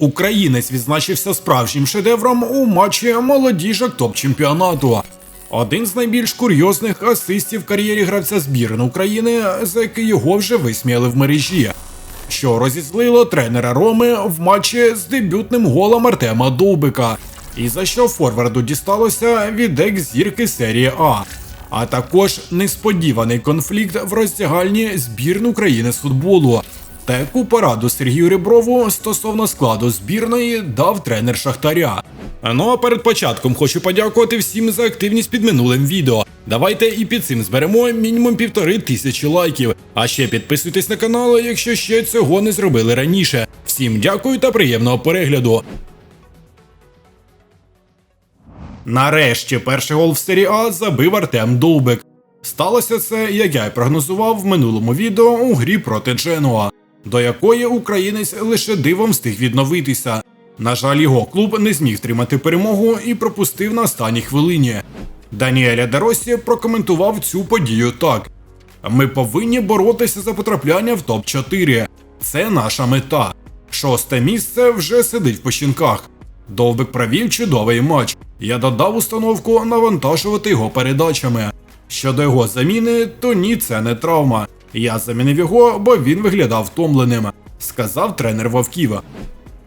Українець відзначився справжнім шедевром у матчі молодіжок топ-чемпіонату. Один з найбільш курйозних асистів в кар'єрі гравця збірної України, за який його вже висміяли в мережі, що розізлило тренера Роми в матчі з дебютним голом Артема Довбика, і за що форварду дісталося від екс-зірки серії А. А також несподіваний конфлікт в роздягальні збірної України з футболу. Та яку пораду Сергію Реброву стосовно складу збірної дав тренер Шахтаря. Ну а перед початком хочу подякувати всім за активність під минулим відео. Давайте і під цим зберемо мінімум півтори тисячі лайків. А ще підписуйтесь на канал, якщо ще цього не зробили раніше. Всім дякую та приємного перегляду. Нарешті перший гол в серії А забив Артем Довбик. Сталося це, як я й прогнозував в минулому відео у грі проти Дженуа, до якої українець лише дивом встиг відновитися. На жаль, його клуб не зміг тримати перемогу і пропустив на останній хвилині. Даніеля Деросі прокоментував цю подію так: ми повинні боротися за потрапляння в топ-4. Це наша мета. Шосте місце вже сидить в пощінках. Довбик провів чудовий матч. Я додав установку навантажувати його передачами. Щодо його заміни, то ні, це не травма. Я замінив його, бо він виглядав втомленим, сказав тренер Вовківа.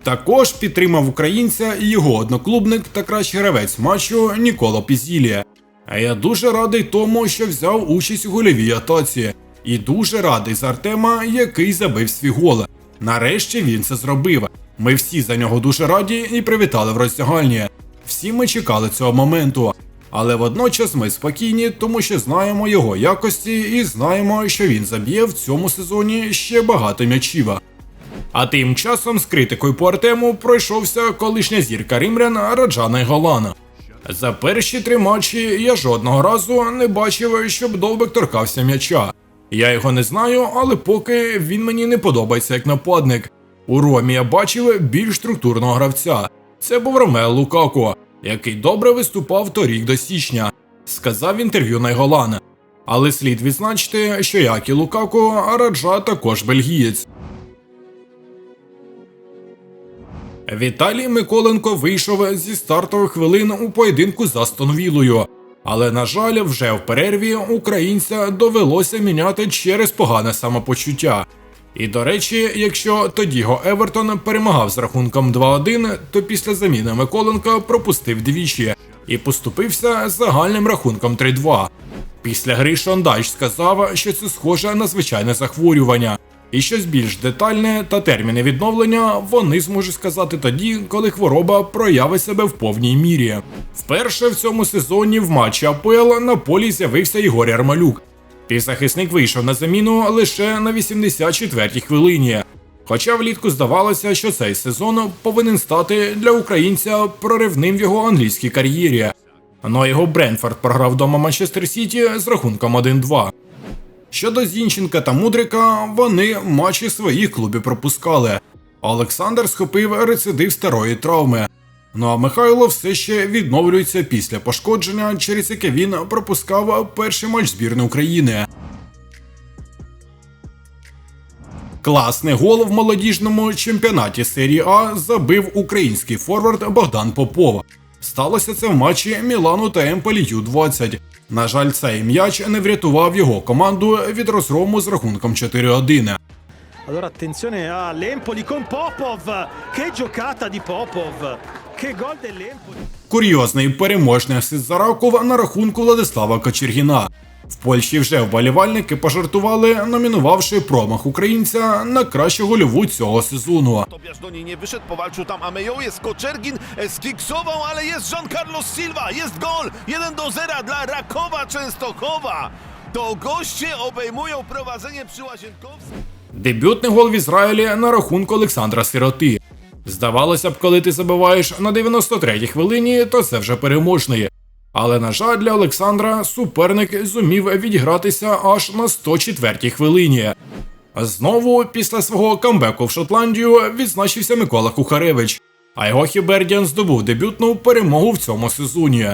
Також підтримав українця і його одноклубник та кращий гравець матчу Нікола Пізілія. А я дуже радий тому, що взяв участь у гольовій атаці, і дуже радий за Артема, який забив свій гол. Нарешті він це зробив. Ми всі за нього дуже раді і привітали в роздягальні. Всі ми чекали цього моменту. Але водночас ми спокійні, тому що знаємо його якості і знаємо, що він заб'є в цьому сезоні ще багато м'ячів. А тим часом з критикою по Артему пройшовся колишня зірка Римлян Раджана Галана. За перші три матчі я жодного разу не бачив, щоб Довбик торкався м'яча. Я його не знаю, але поки він мені не подобається як нападник. У Ромі я бачив більш структурного гравця. Це був Ромео Лукако, який добре виступав торік до січня, сказав в інтерв'ю Найголана. Але слід відзначити, що як і Лукако, Раджа також бельгієць. Віталій Миколенко вийшов зі стартових хвилин у поєдинку з Астон Віллою. Але, на жаль, вже в перерві українця довелося міняти через погане самопочуття. І до речі, якщо тоді його Евертон перемагав з рахунком 2-1, то після заміни Миколенка пропустив двічі і поступився загальним рахунком 3-2. Після гри Шондайч сказав, що це схоже на звичайне захворювання, і щось більш детальне та терміни відновлення вони зможуть сказати тоді, коли хвороба проявить себе в повній мірі. Вперше в цьому сезоні в матчі АПЛ на полі з'явився Ігор Ярмалюк. Півзахисник вийшов на заміну лише на 84-й хвилині. Хоча влітку здавалося, що цей сезон повинен стати для українця проривним в його англійській кар'єрі. Но його Бренфорд програв дома Манчестер Сіті з рахунком 1-2. Щодо Зінченка та Мудрика, вони матчі своїх клубів пропускали. Олександр схопив рецидив старої травми. Ну а Михайло все ще відновлюється після пошкодження, через яке він пропускав перший матч збірної України. Класний гол в молодіжному чемпіонаті серії А забив український форвард Богдан Попов. Сталося це в матчі Мілану та Емполі Ю-20. На жаль, цей м'яч не врятував його команду від розгрому з рахунком 4-1. Allora attenzione all'Empoli con Popov. Che giocata di Popov. Che gol dell'Empoli. Курйозний переможний асист за Раков на рахунку Владислава Кочергіна. В Польщі вже вболівальники пожартували, номінувавши промах українця на кращу гольову цього сезону. Tobiasz do niej nie wyszedł, powalczył tam Amejo, jest Koczergin, e, skiksował, ale jest Carlos Silva, jest gol, 1 do 0 dla Rakowa Częstochowa. To goście obejmują prowadzenie przy. Дебютний гол в Ізраїлі на рахунку Олександра Сироти. Здавалося б, коли ти забиваєш на 93-й хвилині, то це вже переможний. Але, на жаль, для Олександра суперник зумів відігратися аж на 104-й хвилині. Знову, після свого камбеку в Шотландію, відзначився Микола Кухаревич, а його Хібердіан здобув дебютну перемогу в цьому сезоні.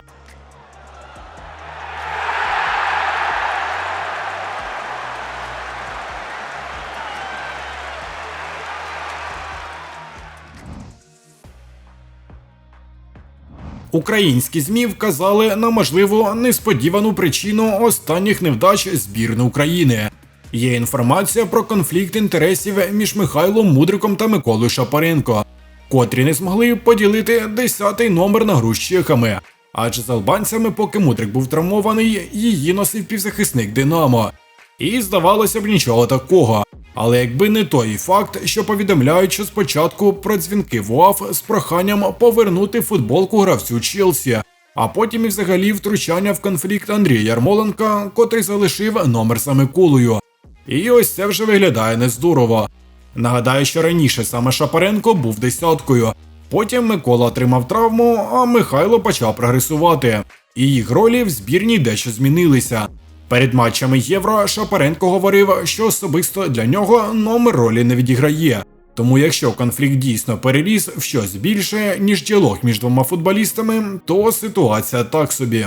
Українські ЗМІ вказали на можливо несподівану причину останніх невдач збірної України. Є інформація про конфлікт інтересів між Михайлом Мудриком та Миколою Шапаренко, котрі не змогли поділити 10-й номер на гру з чехами. Адже з албанцями, поки Мудрик був травмований, її носив півзахисник Динамо. І здавалося б нічого такого. Але якби не той факт, що повідомляють, що спочатку про дзвінки в УАФ з проханням повернути футболку гравцю Челсі, а потім і взагалі втручання в конфлікт Андрія Ярмоленка, котрий залишив номер за Миколою. І ось це вже виглядає нездорово. Нагадаю, що раніше саме Шапаренко був десяткою. Потім Микола отримав травму, а Михайло почав прогресувати. І їх ролі в збірній дещо змінилися. Перед матчами Євро Шапаренко говорив, що особисто для нього номер ролі не відіграє. Тому якщо конфлікт дійсно переріс в щось більше, ніж діалог між двома футболістами, то ситуація так собі.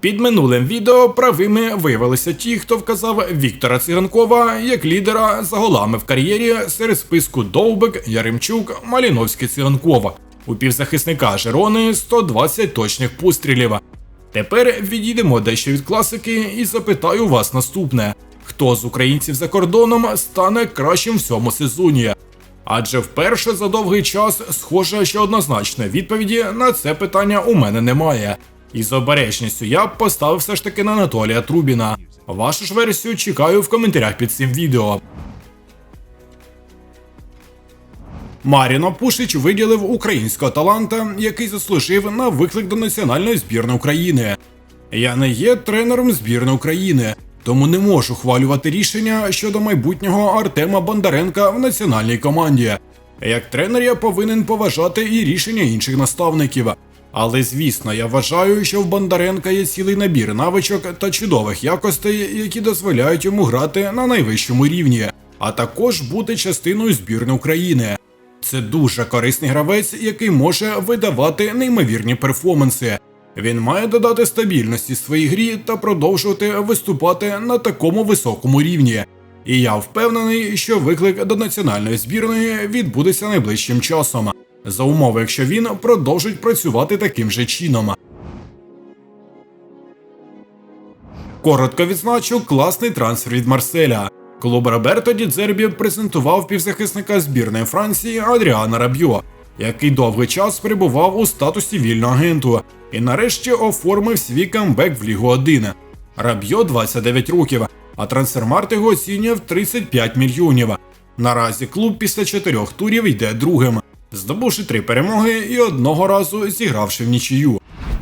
Під минулим відео правими виявилися ті, хто вказав Віктора Циганкова як лідера за голами в кар'єрі серед списку Довбик, Яремчук, Маліновський Циганков. У півзахисника Жерони 120 точних пострілів. Тепер відійдемо дещо від класики і запитаю вас наступне: хто з українців за кордоном стане кращим в цьому сезоні? Адже вперше за довгий час схоже, що однозначної відповіді на це питання у мене немає. І з обережністю я б поставив все ж таки на Анатолія Трубіна. Вашу ж версію чекаю в коментарях під цим відео. Маріно Пушич виділив українського таланта, який заслужив на виклик до національної збірної України. Я не є тренером збірної України, тому не можу хвалювати рішення щодо майбутнього Артема Бондаренка в національній команді. Як тренер я повинен поважати і рішення інших наставників. Але звісно, я вважаю, що в Бондаренка є цілий набір навичок та чудових якостей, які дозволяють йому грати на найвищому рівні, а також бути частиною збірної України. Це дуже корисний гравець, який може видавати неймовірні перформанси. Він має додати стабільності своїй грі та продовжувати виступати на такому високому рівні. І я впевнений, що виклик до національної збірної відбудеться найближчим часом, за умови, якщо він продовжить працювати таким же чином. Коротко відзначу класний трансфер від Марселя. Клуб Роберто Дідзербі презентував півзахисника збірної Франції Адріана Рабьо, який довгий час перебував у статусі вільного агенту і нарешті оформив свій камбек в Лігу 1. Рабьо 29 років, а трансфермарт його оцінює в 35 мільйонів. Наразі клуб після чотирьох турів йде другим, здобувши три перемоги і одного разу зігравши в нічию.